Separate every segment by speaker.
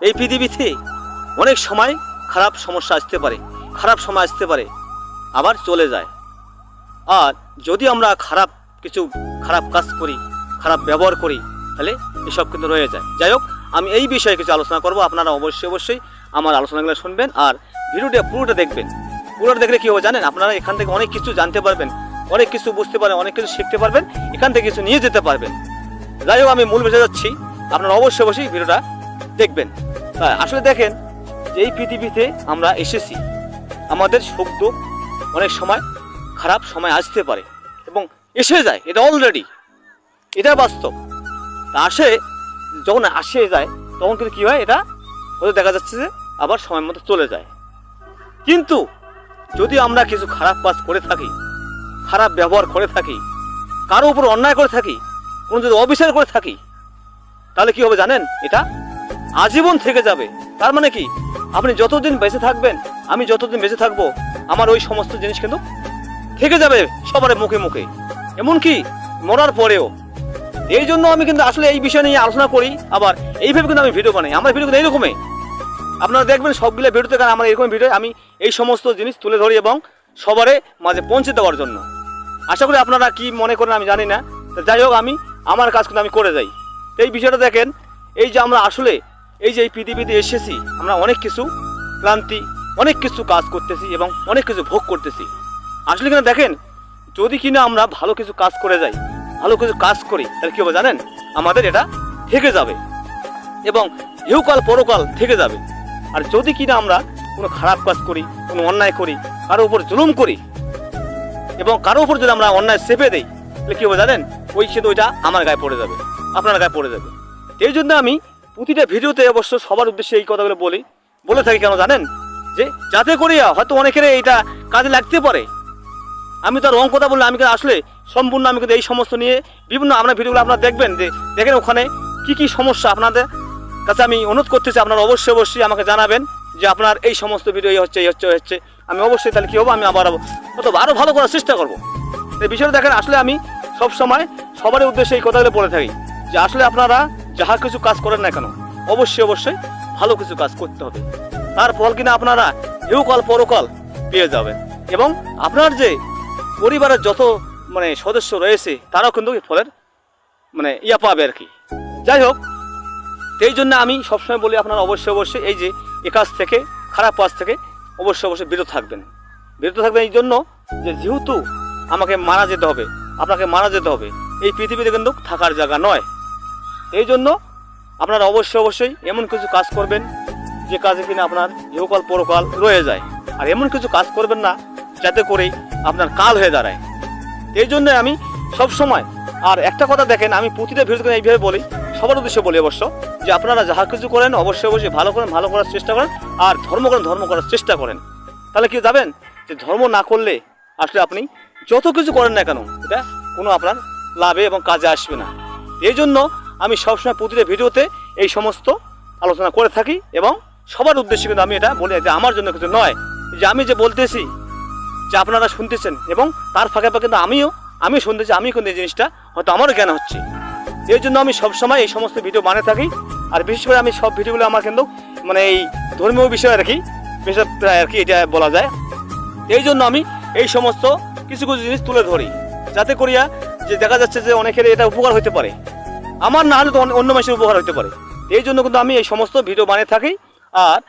Speaker 1: এই পৃথিবীতে অনেক সময় খারাপ সমস্যা আসতে পারে, খারাপ সময় আসতে পারে, আবার চলে যায়। আর যদি আমরা খারাপ কিছু, খারাপ কাজ করি, খারাপ ব্যবহার করি, তাহলে এসব কিন্তু রয়ে যায়। যাই হোক, আমি এই বিষয়ে কিছু আলোচনা করব, আপনারা অবশ্যই অবশ্যই আমার আলোচনাগুলো শুনবেন আর ভিডিওটা পুরোটা দেখবেন। পুরোটা দেখলে কী হবে জানেন? আপনারা এখান থেকে অনেক কিছু জানতে পারবেন, অনেক কিছু বুঝতে পারবেন, অনেক কিছু শিখতে পারবেন, এখান থেকে কিছু নিয়ে যেতে পারবেন। যাই হোক, আমি মূল বিষয় যাচ্ছি, আপনারা অবশ্যই অবশ্যই ভিডিওটা দেখবেন। আসলে দেখেন যে এই পৃথিবীতে আমরা এসেছি, আমাদের দুঃখ অনেক সময় খারাপ সময় আসতে পারে এবং এসে যায়, এটা অলরেডি এটা বাস্তব। তা আসে, যখন আসে যায়, তখন কিন্তু কী হয়, এটা হয়তো দেখা যাচ্ছে যে আবার সময় মতো চলে যায়। কিন্তু যদি আমরা কিছু খারাপ কাজ করে থাকি, খারাপ ব্যবহার করে থাকি, কারও উপর অন্যায় করে থাকি, কোনো যদি অবিচার করে থাকি, তাহলে কি হবে জানেন? এটা আজীবন থেকে যাবে। তার মানে কি? আপনি যতদিন বেঁচে থাকবেন, আমি যতদিন বেঁচে থাকব, আমার ওই সমস্ত জিনিস কিন্তু থেকে যাবে সবার মুখে মুখে। এমনকি মরার পরেও। এই জন্য আমি কিন্তু আসলে এই বিষয় নিয়ে আলোচনা করি, আবার এইভাবে কিন্তু আমি ভিডিও বানাই। আমার ভিডিও কিন্তু এইরকমই। আপনারা দেখবেন সবগুলো ভিডিওতে কারণ আমার এরকম ভিডিও, আমি এই সমস্ত জিনিস তুলে ধরি এবং সবারে মাঝে পৌঁছে দেওয়ার জন্য। আশা করি আপনারা কি মনে করেন আমি জানি না। যাই হোক, আমি, আমার কাজ কিন্তু আমি করে যাই। এই বিষয়টা দেখেন, এই যে আমরা আসলে এই যে এই পৃথিবীতে এসেছি, আমরা অনেক কিছু ক্লান্তি, অনেক কিছু কাজ করতেছি এবং অনেক কিছু ভোগ করতেছি। আসলে কিনা দেখেন, যদি কিনা আমরা ভালো কিছু কাজ করে যাই, ভালো কিছু কাজ করি, তাহলে কী হবে জানেন? আমাদের এটা থেকে যাবে এবং ইহুকাল পরকাল থেকে যাবে। আর যদি কিনা আমরা কোনো খারাপ কাজ করি, কোনো অন্যায় করি, কারও উপর জুলুম করি এবং কারও উপর যদি আমরা অন্যায় চেপে দেই, তাহলে কী হবে জানেন? ওই সেতু ওইটা আমার গায়ে পড়ে যাবে, আপনার গায়ে পড়ে যাবে। এই জন্য আমি প্রতিটা ভিডিওতে অবশ্য সবার উদ্দেশ্যে এই কথাগুলো বলি। বলে থাকি কেন জানেন? যে যাতে করিয়া হয়তো অনেকের এইটা কাজে লাগতে পারে। আমি তো রং কথা বললে আমি কিন্তু আসলে সম্পূর্ণ আমি কিন্তু এই সমস্ত নিয়ে বিভিন্ন আপনার ভিডিওগুলো আপনারা দেখবেন, যে দেখেন ওখানে কি কি সমস্যা আপনাদের কাছে আমি অনুরোধ করতেছি, আপনারা অবশ্যই অবশ্যই আমাকে জানাবেন যে আপনার এই সমস্ত ভিডিও এই হচ্ছে এই হচ্ছে হচ্ছে। আমি অবশ্যই তাহলে কী হব? আমি আবার অথবা আরও ভালো করার চেষ্টা করব। এই বিষয়টা দেখেন, আসলে আমি সব সময় সবারই উদ্দেশ্যে এই কথাগুলো বলে থাকি যে আসলে আপনারা যাহা কিছু কাজ করেন না কেন, অবশ্যই অবশ্যই ভালো কিছু কাজ করতে হবে। তার ফল কিনা আপনারা ইহকাল পরকাল পেয়ে যাবেন। এবং আপনার যে পরিবারের যত মানে সদস্য রয়েছে, তারাও কিন্তু ফলের মানে ইয়া পাবে আর কি। যাই হোক এই জন্য আমি সবসময় বলি আপনারা অবশ্যই অবশ্যই এই যে এ কাজ থেকে, খারাপ কাজ থেকে অবশ্যই অবশ্যই বিরত থাকবেন। বিরত থাকবেন এই জন্য যে যেহেতু আমাকে মারা যেতে হবে, আপনাকে মারা যেতে হবে, এই পৃথিবীতে কিন্তু থাকার জায়গা নয়। এই জন্য আপনারা অবশ্যই অবশ্যই এমন কিছু কাজ করবেন যে কাজে কিনা আপনার ইহকাল পরকাল রয়ে যায়। আর এমন কিছু কাজ করবেন না যাতে করে আপনার কাল হয়ে দাঁড়ায়। এই জন্য আমি সব সময় আর একটা কথা দেখেন, আমি প্রতিটা ভিডিওতে এইভাবে বলি, সবার উদ্দেশ্যে বলি অবশ্য, যে আপনারা যাহা কিছু করেন, অবশ্যই অবশ্যই ভালো করেন, ভালো করার চেষ্টা করেন, আর ধর্ম করেন, ধর্ম করার চেষ্টা করেন। তাহলে কি যাবেন? যে ধর্ম না করলে আসলে আপনি যত কিছু করেন না কেন, এটা কোনো আপনার লাভে এবং কাজে আসবে না। এই জন্য আমি সবসময় প্রতিটা ভিডিওতে এই সমস্ত আলোচনা করে থাকি এবং সবার উদ্দেশ্যে কিন্তু আমি এটা বলি যে আমার জন্য কিছু নয়। যে আমি যে বলতেছি, যে আপনারা শুনতেছেন এবং তার ফাঁকে ফাঁকে কিন্তু আমিও আমি শুনতেছি আমি কিন্তু এই জিনিসটা হয়তো আমারও জ্ঞান হচ্ছে। এই জন্য আমি সবসময় এই সমস্ত ভিডিও বানিয়ে থাকি। আর বিশেষ করে আমি সব ভিডিওগুলো আমার কিন্তু মানে এই ধর্মীয় বিষয় আর কি, বিশেষ প্রায় আর কি এটা বলা যায়। এই জন্য আমি এই সমস্ত কিছু কিছু জিনিস তুলে ধরি। যাতে করিয়া যে দেখা যাচ্ছে যে অনেকের এটা উপকার হতে পারে। আমার না হলে তো অন্য- মানুষের উপকার হতে পারে। এই জন্য কিন্তু আমি এই সমস্ত ভিডিও বানিয়ে থাকি। আর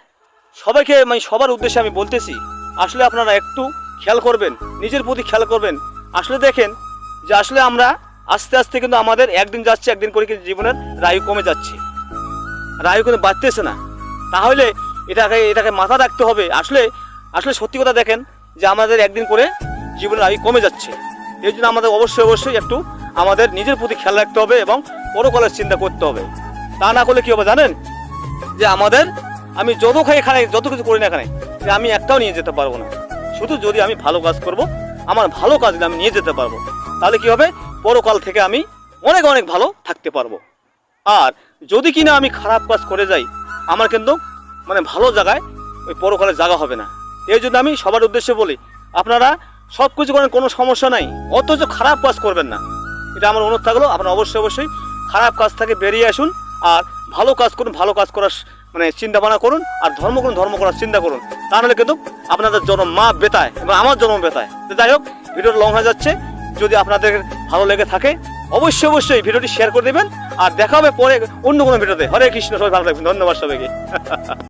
Speaker 1: সবাইকে মানে সবার উদ্দেশ্যে আমি বলতেছি, আসলে আপনারা একটু খেয়াল করবেন, নিজের প্রতি খেয়াল করবেন। আসলে দেখেন যে আসলে আমরা আস্তে আস্তে কিন্তু আমাদের একদিন যাচ্ছে, একদিন করে কিন্তু জীবনের রায়ু কমে যাচ্ছে। রায়ু কিন্তু বাড়তেছে না। তাহলে এটাকে এটাকে মাথা রাখতে হবে। আসলে আসলে সত্যি কথা দেখেন যে আমাদের একদিন করে জীবনের আয়ু কমে যাচ্ছে। এই জন্য আমাদের অবশ্যই অবশ্যই একটু আমাদের নিজের প্রতি খেয়াল রাখতে হবে এবং পরকালের চিন্তা করতে হবে। তা না করলে কি হবে জানেন? যে আমাদের আমি যত খাই এখানে, যত কিছু করি না এখানে, যে আমি একটাও নিয়ে যেতে পারব না। শুধু যদি আমি ভালো কাজ করব, আমার ভালো কাজ আমি নিয়ে যেতে পারব, তাহলে কি হবে? পরকাল থেকে আমি অনেক অনেক ভালো থাকতে পারব। আর যদি কিনা আমি খারাপ কাজ করে যাই, আমার কিন্তু মানে ভালো জায়গায় ওই পরকালে জায়গা হবে না। এই জন্য আমি সবার উদ্দেশ্যে বলি, আপনারা সব কিছু করেন, কোনো সমস্যা নাই। অথচ খারাপ কাজ করবেন না। এটা আমার অনুরোধ থাকল, আপনারা অবশ্যই অবশ্যই খারাপ কাজ থেকে বেরিয়ে আসুন আর ভালো কাজ করুন, ভালো কাজ করার মানে চিন্তা ভাবনা করুন আর ধর্ম করুন, ধর্ম করার চিন্তা করুন। তাহলে কিন্তু আপনাদের জন্ম মা বেতায় এবং আমার জন্ম বেতায়। যাই হোক, ভিডিওটা লং হয়ে যাচ্ছে। যদি আপনাদের ভালো লেগে থাকে, অবশ্যই অবশ্যই ভিডিওটি শেয়ার করে দেবেন। আর দেখা হবে পরে অন্য কোনো ভিডিওতে। হরে কৃষ্ণ, সবাই ভালো থাকবেন। ধন্যবাদ সবাইকে।